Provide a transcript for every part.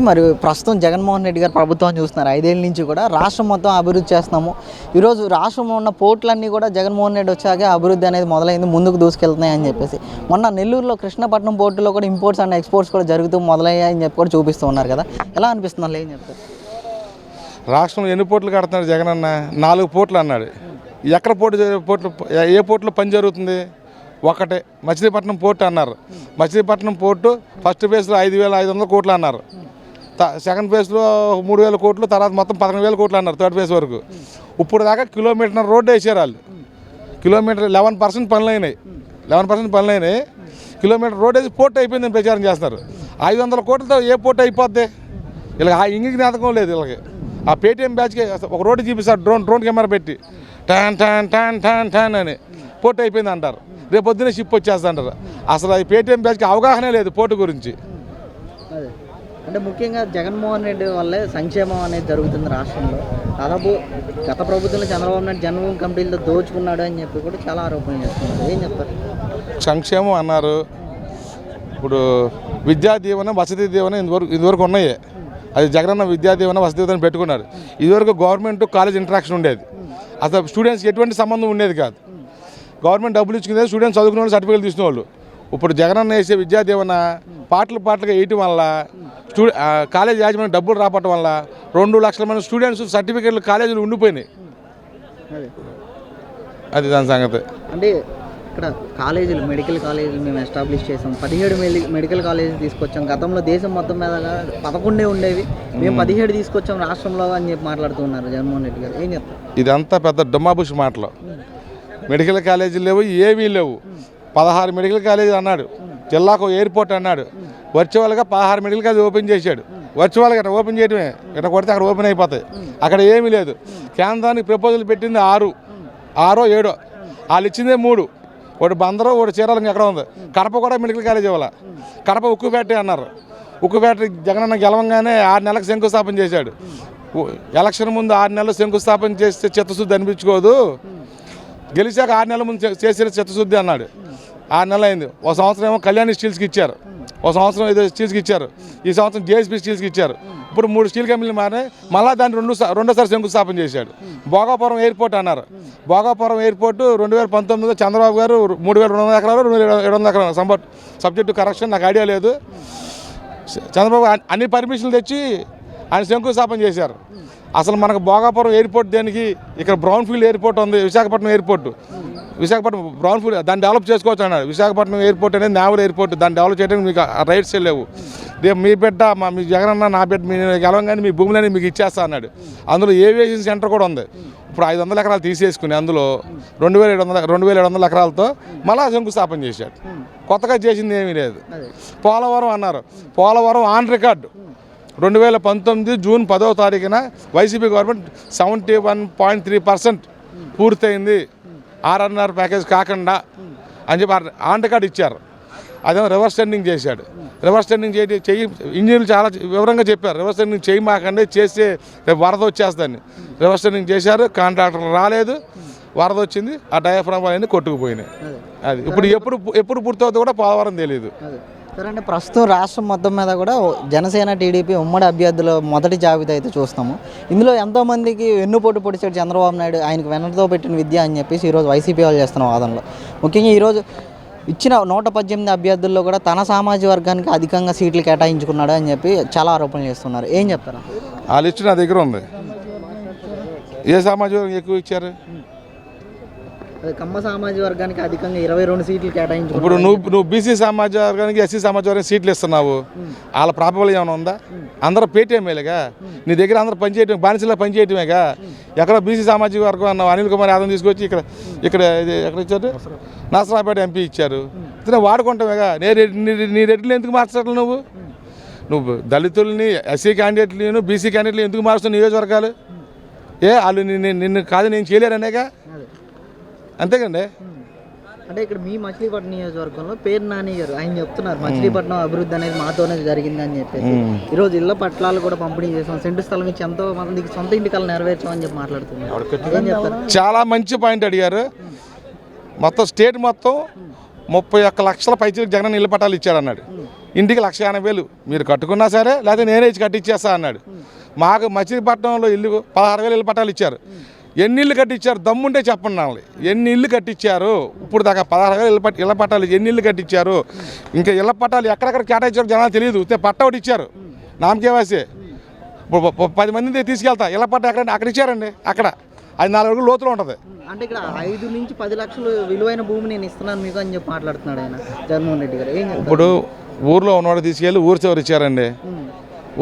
మరి ప్రస్తుతం జగన్మోహన్ రెడ్డి గారు ప్రభుత్వం చూస్తున్నారు. ఐదేళ్ళ నుంచి కూడా రాష్ట్రం మొత్తం అభివృద్ధి చేస్తున్నాము. ఈరోజు రాష్ట్రంలో ఉన్న పోర్టులన్నీ కూడా జగన్మోహన్ రెడ్డి వచ్చాక అభివృద్ధి అనేది మొదలైంది ముందుకు దూసుకెళ్తున్నాయి అని చెప్పేసి. మొన్న నెల్లూరులో కృష్ణపట్నం పోర్టులో కూడా ఇంపోర్ట్స్ అండ్ ఎక్స్పోర్ట్స్ కూడా జరుగుతూ మొదలయ్యాయని చెప్పి కూడా చూపిస్తూ ఉన్నారు కదా. ఎలా అనిపిస్తుంది ఏం చెప్తారు? రాష్ట్రంలో ఎన్ని పోర్ట్లు కడుతున్నారు జగన్ అన్న? నాలుగు పోట్లు అన్నాడు. ఎక్కడ పోర్టు పోర్టు ఏ పోర్టులో పని జరుగుతుంది? ఒకటే మచిలీపట్నం పోర్టు అన్నారు. మచిలీపట్నం పోర్టు ఫస్ట్ ఫేజ్లో ఐదు వేల ఐదు వందల కోట్లు అన్నారు. సెకండ్ ఫేజ్లో మూడు వేల కోట్లు తర్వాత మొత్తం పదకొండు వేల కోట్లు అన్నారు థర్డ్ ఫేజ్ వరకు. ఇప్పుడు దాకా కిలోమీటర్ రోడ్డు వేసారు వాళ్ళు కిలోమీటర్ లెవెన్ పర్సెంట్ పనులు అయినాయి లెవెన్ పర్సెంట్ పనులు అయినాయి కిలోమీటర్ రోడ్ వేసి పోర్ట్ అయిపోయిందని ప్రచారం చేస్తున్నారు. ఐదు వందల కోట్లతో ఏ పోర్ట్ అయిపోద్ది? ఇలా ఆ ఇంగికి జ్ఞాపకం లేదు వీళ్ళకి. ఆ పేటీఎం బ్యాచ్కి ఒక రోడ్డు చూపిస్తారు డ్రోన్ డ్రోన్ కెమెరా పెట్టి. టాన్ టాన్ టాన్ టాన్ టాన్ అని. పోర్ట్ అయిపోయింది అంటారు. రేపొద్దునే షిప్ వచ్చేస్తా అంటారు. అసలు ఈ పేటీఎం బ్యాచ్కి అవగాహనే లేదు పోర్టు గురించి. అంటే ముఖ్యంగా జగన్మోహన్ రెడ్డి వల్లే సంక్షేమం అనేది జరుగుతుంది రాష్ట్రంలో. దాదాపు గత ప్రభుత్వంలో చంద్రబాబు నాయుడు జన్మభూమి కంపెనీలతో దోచుకున్నాడు అని చెప్పి కూడా చాలా ఆరోపణలు చేస్తున్నారు. ఏం చెప్తారు? సంక్షేమం అన్నారు. ఇప్పుడు విద్యా దీవెన వసతి దీవెన ఇదివరకు ఇదివరకు ఉన్నాయి. అది జగనన్న విద్యా దీవెన వసతి దీవెన పెట్టుకున్నారు. ఇదివరకు గవర్నమెంట్ కాలేజ్ ఇంటరాక్షన్ ఉండేది. అసలు స్టూడెంట్స్కి ఎటువంటి సంబంధం ఉండేది కాదు. గవర్నమెంట్ డబ్బులు ఇచ్చుకునేది స్టూడెంట్స్ చదువుకునే వాళ్ళు సర్టిఫికేట్ తీసుకునే వాళ్ళు ఇప్పుడు జగనన్న వేసే విద్యా దీవెన పాటలు పాటలుగా వేయటం వల్ల స్టూ కాలేజ్ యాజమాన్యం డబ్బులు రాపటం వల్ల రెండు లక్షల మంది స్టూడెంట్స్ సర్టిఫికేట్లు కాలేజీలు ఉండిపోయినాయి. అదే. దాని సంగతి. అంటే ఇక్కడ కాలేజీలు మెడికల్ కాలేజీలు మేము ఎస్టాబ్లిష్ చేసాం. పదిహేడు మెడి- మెడికల్ కాలేజీలు తీసుకొచ్చాం. గతంలో దేశం మొత్తం మీద పదకొండే ఉండేవి. మేము పదిహేడు తీసుకొచ్చాం రాష్ట్రంలో అని చెప్పి మాట్లాడుతున్నారు జగన్మోహన్ రెడ్డి గారు. ఏం చెప్తారు? ఇదంతా పెద్ద డుమ్మాబుష్ మాటలు. మెడికల్ కాలేజీలు లేవు ఏమీ లేవు. పదహారు మెడికల్ కాలేజీ అన్నాడు. జిల్లాకు ఎయిర్పోర్ట్ అన్నాడు. వర్చువల్గా పదహారు మెడికల్ కాలేజ్ ఓపెన్ చేశాడు. వర్చువల్గా ఇట్లా ఓపెన్ చేయడమే ఇట్లా కొడితే అక్కడ ఓపెన్ అయిపోతాయి. అక్కడ ఏమీ లేదు. కేంద్రానికి ప్రపోజల్ పెట్టింది ఆరు ఆరో ఏడో. వాళ్ళు ఇచ్చిందే మూడు. ఒకటి బందరు ఒకటి చీరాలు ఎక్కడ ఉంది? కడప కూడా మెడికల్ కాలేజ్ ఇవ్వాలి? కడప ఉక్కు ఫ్యాక్టరీ అన్నారు. ఉక్కు ఫ్యాక్టరీ జగనన్న గెలవంగానే ఆరు నెలలకు శంకుస్థాపన చేశాడు. ఎలక్షన్ ముందు ఆరు నెలలు శంకుస్థాపన చేస్తే చిత్తశుద్ధి అనిపించుకోదు. గెలిచాక ఆరు నెలల ముందు చేసిన చిత్తశుద్ధి అన్నాడు. ఆరు నెలలు అయింది. ఒక సంవత్సరం ఏమో కళ్యాణి స్టీల్స్కి ఇచ్చారు. ఒక సంవత్సరం ఏదో స్టీల్స్కి ఇచ్చారు. ఈ సంవత్సరం జేఎస్పీ స్టీల్స్కి ఇచ్చారు. ఇప్పుడు మూడు స్టీల్ కంపెనీలు మారినాయి. మళ్ళీ దాన్ని రెండు రెండోసారి శంకుస్థాపన చేశాడు. భోగాపురం ఎయిర్పోర్ట్ అన్నారు. భోగాపురం ఎయిర్పోర్ట్ రెండు వేల పంతొమ్మిదిలో చంద్రబాబు గారు మూడు వేల రెండు వందల ఎకరాలు రెండు వేల ఏడు వందల ఎకరాలు. సంబట్ సబ్జెక్టు కరెక్షన్ నాకు ఐడియా లేదు. చంద్రబాబు అన్ని- అన్ని పర్మిషన్లు తెచ్చి ఆయన శంకుస్థాపన చేశారు. అసలు మనకు భోగాపురం ఎయిర్పోర్ట్ దేనికి ఇక్కడ బ్రౌన్ ఫీల్డ్ ఎయిర్పోర్ట్ ఉంది Visakhapatnam airport. Visakhapatnam brown field దాన్ని డెవలప్ చేసుకోవచ్చు అన్నాడు. విశాఖపట్నం ఎయిర్పోర్ట్ అనేది నావల్ ఎయిర్పోర్ట్ దాన్ని డెవలప్ చేయడానికి మీకు రైట్స్ లేవు. మీ బిడ్డ మా మీ జగనన్న నా బిడ్డ మీ గెలవంగానే మీ భూములని మీకు ఇచ్చేస్తా అన్నాడు. అందులో ఏవియేషన్ సెంటర్ కూడా ఉంది. ఇప్పుడు ఐదు వందల ఎకరాలు తీసేసుకుని అందులో రెండు వేల ఏడు వందల రెండు వేల ఏడు వందల ఎకరాలతో మళ్ళా శంకుస్థాపన చేశాడు. కొత్తగా చేసింది ఏమీ లేదు. పోలవరం అన్నారు. పోలవరం ఆన్ రికార్డు రెండు వేల పంతొమ్మిది జూన్ పదవ తారీఖున YCP government seventy one point three percent పూర్తయింది. ఆర్ఎన్ఆర్ ప్యాకేజ్ కాకుండా అని చెప్పి ఆ- ఆన్ రికార్డు ఇచ్చారు. అదేమో రివర్స్ టెండింగ్ చేశాడు. రివర్స్ టెండింగ్ చేయి చెయ్యి ఇంజనీర్లు చాలా వివరంగా చెప్పారు. రివర్స్ టెండింగ్ చేయి మాకండి చేస్తే వరద వచ్చేస్తుందని. రివర్స్ టెండింగ్ చేశారు కాంట్రాక్టర్లు రాలేదు వరద వచ్చింది ఆ డయాఫ్రామ్ అన్నీ కొట్టుకుపోయినాయి. అదే. ఇప్పుడు ఎప్పుడు ఎప్పుడు పూర్తవుతుందో కూడా పోలవరం తెలియదు సరే ప్రస్తుతం రాష్ట్రం మొత్తం మీద కూడా జనసేన టీడీపీ ఉమ్మడి అభ్యర్థుల మొదటి జాబితా అయితే చూస్తాము ఇందులో ఎంతోమందికి వెన్నుపోటు పొడిచాడు చంద్రబాబు నాయుడు ఆయనకు వెన్నతో పెట్టిన విద్య అని చెప్పేసి ఈరోజు వైసీపీ వాళ్ళు చేస్తున్న వాదనలో. ముఖ్యంగా ఈరోజు ఇచ్చిన నూట పద్దెనిమిది అభ్యర్థుల్లో కూడా తన సామాజిక వర్గానికి అధికంగా సీట్లు కేటాయించుకున్నాడు అని చెప్పి చాలా ఆరోపణలు చేస్తున్నారు. ఏం చెప్తారు? ఆ లిస్ట్ నా దగ్గర ఉంది. ఏ వర్గం ఎక్కువ ఇచ్చారు? కమ్మ సామాజిక వర్గానికి అధికంగా ఇరవై రెండు సీట్లు కేటాయించుకున్నాడు ఇప్పుడు నువ్వు నువ్వు బీసీ సమాజ వర్గానికి ఎస్సీ సమాజ వర్గానికి సీట్లు ఇస్తున్నావు. వాళ్ళ ప్రాబల్యం ఏమైనా ఉందా? అందరూ పేటీఎంఏలేగా నీ దగ్గర అందరూ పనిచేయటం బానిసలా పనిచేయటమేగా ఎక్కడ బీసీ సామాజిక వర్గం అన్నావు అనిల్ కుమార్ యాదవ్ తీసుకొచ్చి ఇక్కడ ఇక్కడ ఎక్కడ ఇచ్చారు? నరసరాపేట ఎంపీ ఇచ్చారు. ఇతనే వాడుకుంటామేగా? నే రెడ్డి- నీ- రెడ్డిని ఎందుకు మార్చడం నువ్వు? నువ్వు దళితుల్ని ఎస్సీ క్యాండిడేట్లను బీసీ క్యాండిడేట్లు ఎందుకు మారుస్తున్నావు నియోజకవర్గాలు? ఏ వాళ్ళు నిన్ను కాదు నేను చేయలేరనేగా? అంతేకండి అంటే ఇక్కడ మీ మచిలీపట్నం నియోజకవర్గంలో పేరు నాని గారు ఆయన చెప్తున్నారు మచిలీపట్నం అభివృద్ధి అనేది మాతోనే జరిగింది అని చెప్పేసి ఈరోజు ఇళ్ళ పట్లాలు కూడా పంపిణీ చేసాం. సెంటు స్థలం ఇచ్చి ఎంతో మందికి సొంత ఇంటి కళ నెరవేర్చామని చెప్పి మాట్లాడుతున్నారు. చాలా మంచి పాయింట్ అడిగారు. మొత్తం స్టేట్ మొత్తం ముప్పై ఒక్క లక్షల పైచీలకు జగన్ ఇల్లు పట్టాలు ఇచ్చాడు అన్నాడు ఇంటికి లక్ష ఎనభై వేలు. మీరు కట్టుకున్నా సరే లేకపోతే నేనే ఇచ్చి కట్టిచ్చేస్తా అన్నాడు. మాకు మచిలీపట్నంలో ఇల్లు పదహారు వేలు ఇల్లు పట్టాలు ఇచ్చారు. ఎన్ని ఇల్లు కట్టించారు దమ్ముంటే చెప్పండి నాలుగు ఎన్ని ఇల్లు కట్టించారు ఇప్పుడు దాకా పదహారు వేలు ఇళ్ళ ఇళ్ళ పట్టాలు ఎన్ని ఇల్లు కట్టించారు ఇంకా ఇళ్ళ పట్టాలు ఎక్కడెక్కడ కేటాయించారు జనాలు తెలియదు పట్ట ఒకటి ఇచ్చారు. నామకేవాసి ఇప్పుడు పది మందిని తీసుకెళ్తా ఇళ్ళ పట్ట ఎక్కడ అక్కడ ఇచ్చారండి అక్కడ. అది నాలుగు అడుగులు లోతులో ఉంటుంది. అంటే ఇక్కడ ఐదు నుంచి పది లక్షలు విలువైన భూమి నేను ఇస్తున్నాను మీకు అని చెప్పి మాట్లాడుతున్నాడు ఆయన జగన్మోహన్ రెడ్డి గారు. ఇప్పుడు ఊర్లో ఉన్నవాడు తీసుకెళ్ళి ఊరి చివరి ఇచ్చారండి ఉమ్,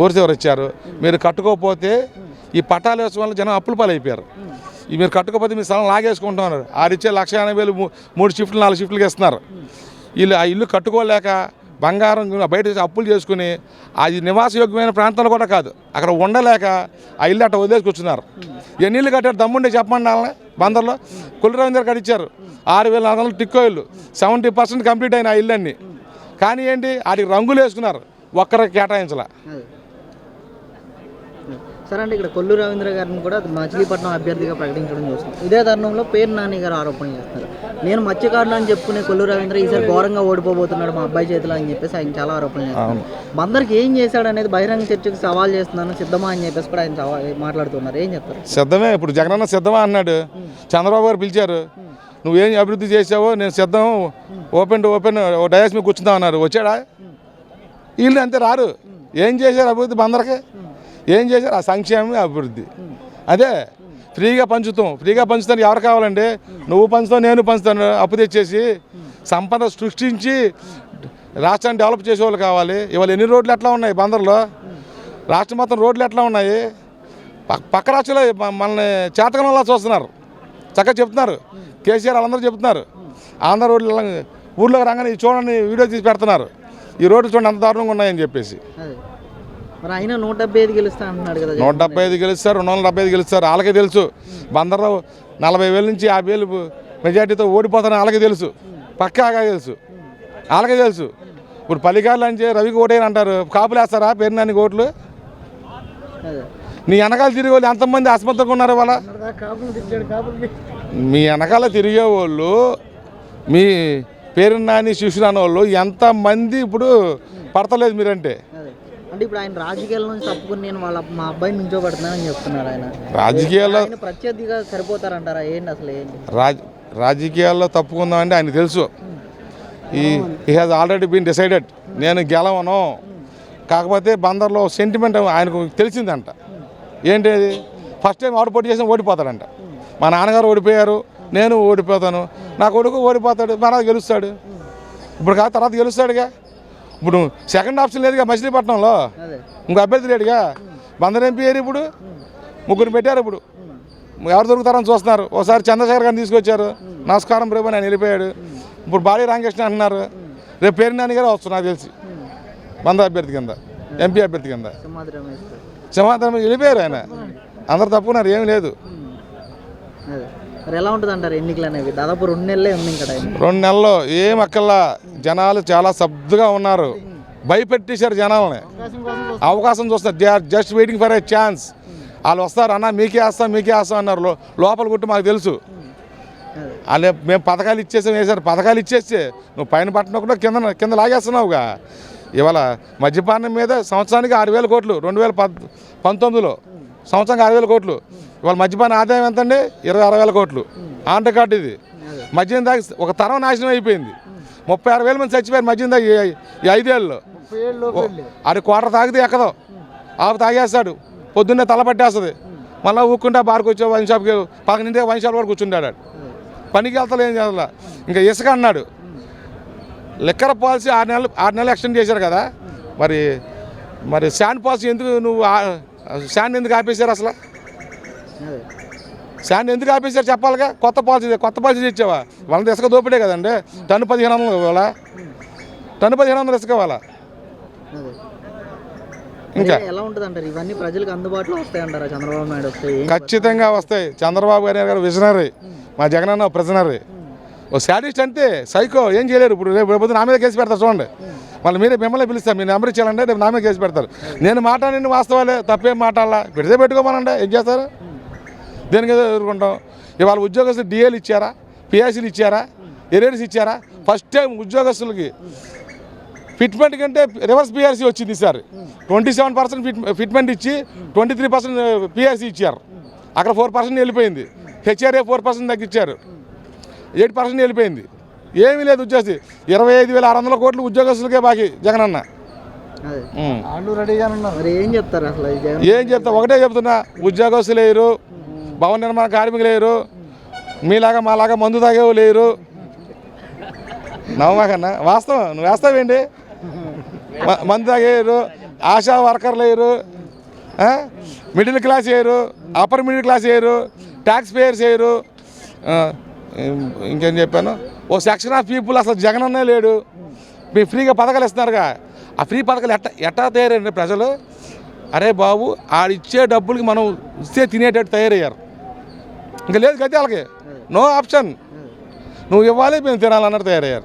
ఊరి చివరి ఇచ్చారు మీరు కట్టుకోకపోతే ఈ పట్టాలు వేసిన వల్ల జనం అప్పుల పాలైపోయారు. మీరు కట్టుకోకపోతే మీ స్థలం లాగేసుకుంటున్నారు ఆడిచ్చే లక్ష ఎనభై వేలు మూ- మూడు షిఫ్ట్లు నాలుగు షిఫ్ట్లకి ఇస్తున్నారు. వీళ్ళు ఆ ఇల్లు కట్టుకోలేక బంగారం బయట అప్పులు చేసుకుని అది నివాసయోగ్యమైన ప్రాంతంలో కూడా కాదు. అక్కడ ఉండలేక ఆ ఇల్లు అట్ట వదిలేసుకొచ్చున్నారు ఎన్ని ఇల్లు కట్టారు? దమ్ముండే చెప్పండి వాళ్ళని బందర్లో. కులరవీందర్ కట్టించారు ఆరు వేల నాలుగు వందలు టిక్కో ఇల్లు సెవెంటీ పర్సెంట్ కంప్లీట్ అయిన ఆ ఇల్లు అన్నీ కానీ ఏంటి? ఆడికి రంగులు వేసుకున్నారు. ఒక్కరికి కేటాయించాల. సరే అంటే ఇక్కడ కొల్లు రవీంద్ర గారిని కూడా మచిలీపట్నం అభ్యర్థిగా ప్రకటించడం చూస్తాం ఇదే తరుణంలో పేరు నాని గారు ఆరోపణ చేస్తారు నేను మత్స్యకారులు అని చెప్పుకునే కొల్లు రవీంద్ర ఈసారి ఘోరంగా ఓడిపోబోతున్నాడు మా అబ్బాయి చేతిలో అని చెప్పేసి ఆయన చాలా ఆరోపణలు చేస్తారు బందరికి ఏం చేశాడు అనేది బహిరంగ చర్చకు సవాల్ చేస్తున్నాను. సిద్ధమా అని చెప్పేసి కూడా ఆయన మాట్లాడుతున్నారు. ఏం చెప్తారు? సిద్ధమే ఇప్పుడు జగనన్న సిద్ధమా అన్నాడు. చంద్రబాబు గారు పిలిచారు. నువ్వేం అభివృద్ధి చేసావో నేను సిద్ధం ఓపెన్ టు ఓపెన్ డయాస్ మీద కూర్చుందాం అన్నారు. వచ్చాడా? వీళ్ళు అంతే రారు. ఏం చేశారు అభివృద్ధి బందరకి? ఏం చేశారు? ఆ సంక్షేమమే అభివృద్ధి. అదే ఫ్రీగా పంచుతాం. ఫ్రీగా పంచుతాను ఎవరు కావాలండి? నువ్వు పంచుతావు నేను పంచుతాను. అప్పు తెచ్చేసి సంపద సృష్టించి రాష్ట్రాన్ని డెవలప్ చేసే వాళ్ళు కావాలి. ఇవాళ ఎన్ని రోడ్లు ఎట్లా ఉన్నాయి బందర్లో? రాష్ట్రం మొత్తం రోడ్లు ఎట్లా ఉన్నాయి? పక్క పక్క మనల్ని చేతకంలా చూస్తున్నారు. చక్కగా చెప్తున్నారు. కేసీఆర్ వాళ్ళందరూ చెప్తున్నారు. ఆంధ్ర రోడ్లు ఇలా ఊర్లోకి రాగానే చూడండి వీడియో తీసి పెడుతున్నారు. ఈ రోడ్లు చూడండి అంత దారుణంగా ఉన్నాయని చెప్పేసి. మరి ఆయన నూట డెబ్బై ఐదు గెలుస్తా అంటున్నాడు కదా నూట డెబ్బై ఐదు గెలుస్తారు రెండు వందల డెబ్బై ఐదు గెలుస్తారు. వాళ్ళకే తెలుసు. బందర్లో నలభై వేల నుంచి యాభై వేలు మెజార్టీతో ఓడిపోతారని వాళ్ళకే తెలుసు. పక్కాగా తెలుసు. వాళ్ళకే తెలుసు. ఇప్పుడు పల్లికారులు అంటే రవికి ఓటేయని అంటారు. కాపులు వేస్తారా? పేరు నాని ఓట్లు నీ వెనకాల తిరిగే వాళ్ళు ఎంతమంది ఆసుపత్రికి ఉన్నారు వాళ్ళ? మీ వెనకాల తిరిగే వాళ్ళు మీ పేరు నాని శిష్యులు అనే వాళ్ళు ఎంతమంది ఇప్పుడు పడతలేదు మీరంటే? అంటే ఇప్పుడు ఆయన రాజకీయాల నుంచి తప్పుకుని నేను వాళ్ళ మా అబ్బాయిని నుంచోబెడుతున్నానని చెప్తున్నాడు ఆయన. రాజకీయాల్లో ఆయన ప్రత్యర్థిగా సరిపోతారంటారా? ఏంటి అసలు ఏంటి? రాజ రాజకీయాల్లో తప్పుకుందాం అంటే ఆయన తెలుసు. ఈ he has already been decided నేను గెలవను. కాకపోతే బందర్లో సెంటిమెంట్ ఆయనకు తెలిసిందంట. ఏంటి? ఫస్ట్ టైం ఆవిడ పోటీ చేసిన ఓడిపోతాడంట. మా నాన్నగారు ఓడిపోయారు. నేను ఓడిపోతాను. నా కొడుకు ఓడిపోతాడు. మన గెలుస్తాడు. ఇప్పుడు కాదు తర్వాత గెలుస్తాడుగా? ఇప్పుడు సెకండ్ ఆప్షన్ లేదుగా మచిలీపట్నంలో. ఇంకో అభ్యర్థి లేడుగా. బందర్ ఎంపీ ఏరి ఇప్పుడు? ముగ్గురు పెట్టారు ఇప్పుడు. ఎవరు దొరుకుతారని చూస్తున్నారు. ఒకసారి చంద్రశేఖర్ గారిని తీసుకొచ్చారు. నమస్కారం ప్రభు ఆయన వెళ్ళిపోయాడు. ఇప్పుడు బాడీ రామకృష్ణ అంటున్నారు. రేపు పేరు నాని గారు వస్తున్నారు నాకు తెలిసి. బంద అభ్యర్థి కింద. ఎంపీ అభ్యర్థి కింద. సమాధానం వెళ్ళిపోయారు ఆయన. అందరు తప్పుకున్నారు ఏమీ లేదు. మరి ఎలా ఉంటుంది అంటారు ఎన్నికలు అనేవి? దాదాపు రెండు నెలలే ఉంది ఇక్కడ రెండు నెలల్లో ఏం అక్కల్లా జనాలు చాలా సబ్దుగా ఉన్నారు. భయపెట్టేశారు జనాలని. అవకాశం చూస్తున్నారు they are just waiting for a chance వాళ్ళు వస్తారు అన్న మీకే వేస్తాం మీకే వేస్తాం అన్నారు. లోపల గుట్టు మాకు తెలుసు. అదే మేము పథకాలు ఇచ్చేసాం వేసారు పథకాలు ఇచ్చేస్తే నువ్వు పైన పట్టణకుండా కింద కింద లాగేస్తున్నావుగా. ఇవాళ మద్యపానం మీద సంవత్సరానికి ఆరు వేల కోట్లు రెండు వేల పంతొమ్మిదిలో. సంవత్సరానికి ఆరు వేల కోట్లు. ఇవాళ మద్యపాన ఆదాయం ఎంత అండి ఇరవై ఆరు వేల కోట్లు. ఆన్ రికార్డు ఇది. మద్యం దాగి ఒక తరం నాశనం అయిపోయింది. ముప్పై ఆరు వేల మంది చచ్చిపోయారు మద్యం దాగి ఈ- ఐదేళ్ళలో. అది క్వార్టర్ తాగితే ఎక్కదో. ఆపు తాగేస్తాడు. పొద్దున్నే తల పట్టేస్తుంది. మళ్ళీ ఊక్కుంటే బార్కి వచ్చే వైన్ షాప్కి పక్కనింటి వైన్ షాప్ కూడా కూర్చుంటాడు. పనికి వెళ్తలే ఏం చేయాల? ఇంకా ఇసుక అన్నాడు. లిక్కర్ పాలసీ ఆరు నెలలు ఆరు నెలలు ఎక్స్టెండ్ చేశారు కదా. మరి మరి శాండ్ పాలసీ ఎందుకు నువ్వు శాండ్ ఎందుకు ఆపేశారు అసలు? శాండ్ ఎందుకు ఆపేశారు చెప్పాలిగా? కొత్త పాలసీ కొత్త పాలసీ తెచ్చావా? వాళ్ళ ఇసుక దోపిడే కదండి. టన్ను పదిహేను వందలు ఇవ్వాలా? టన్ను పదిహేను వందలు ఇసుక ఇవ్వాలా ఇంకా. ఎలా ఉంటుంది ఇవన్నీ ప్రజలకు అందుబాటులో వస్తాయి అంటారా చంద్రబాబు నాయుడు వస్తాయి? ఖచ్చితంగా వస్తాయి. చంద్రబాబు గారి గారు విజనరీ. మా జగన్ అన్న ప్రెజనరీ ఓ శాడిస్ట్ అంతే సైకో ఏం చేయలేరు. ఇప్పుడు రేపు రేపు నా మీద కేసు పెడతారు చూడండి. మళ్ళీ మీరే మిమ్మల్ని పిలుస్తారు. మీ నెంబర్ ఇచ్చారంటే రేపు నా మీద కేసు పెడతారు. నేను మాట్లాడిన వాస్తవాలే. తప్పేం మాట్లాడాలా? పెడితే పెట్టుకోమనండి. ఏం చేస్తారు? దేనికి ఎదుర్కొంటాం? ఇవాళ ఉద్యోగస్తులు డిఏలు ఇచ్చారా? పిఎస్సీలు ఇచ్చారా? ఎరేడ్స్ ఇచ్చారా? ఫస్ట్ టైం ఉద్యోగస్తులకి ఫిట్మెంట్ కంటే రివర్స్ పిఆర్సీ వచ్చింది sir. Twenty seven percent fit fitment ఇచ్చి ట్వంటీ త్రీ పర్సెంట్ పిఆర్సీ ఇచ్చారు. అక్కడ ఫోర్ పర్సెంట్ వెళ్ళిపోయింది. హెచ్ఆర్ఏ ఫోర్ పర్సెంట్ తగ్గించారు ఎయిట్ పర్సెంట్ వెళ్ళిపోయింది. ఏమీ లేదు వచ్చేసి ఇరవై ఐదు వేల ఆరు వందల కోట్లు ఉద్యోగస్తులకే బాకీ జగనన్న ఉన్నారు. మరి ఏం చెప్తారు జగన్? ఏం చెప్తా? ఒకటే చెప్తున్నా. ఉద్యోగస్తులు లేరు. భవన నిర్మాణ కార్మికులు లేరు. మీలాగా మాలాగా మందు తాగేవో లేరు. నవ్వమాకన్నా వాస్తవం. నువ్వు వేస్తావేంటి మందు తాగేయరు ఆశా వర్కర్ లేరు. మిడిల్ క్లాస్ వేయరు అప్పర్ మిడిల్ క్లాస్ వేయరు ట్యాక్స్ పేయర్స్ వేయరు ఇంకేం చెప్పాను? ఓ సెక్షన్ ఆఫ్ పీపుల్ అసలు జగనన్నే లేడు. మీ ఫ్రీగా పథకాలు ఇస్తున్నారుగా. ఆ ఫ్రీ పథకాలు ఎట్ట ఎట్టా తయారండి ప్రజలు? అరే బాబు ఆడిచ్చే డబ్బులకి మనం ఇస్తే తినేటట్టు తయారయ్యారు. ఇంకా లేదు గతి వాళ్ళకి? నో ఆప్షన్ నువ్వు ఇవ్వాలి మేము తినాలన్నట్టు తయారయ్యారు.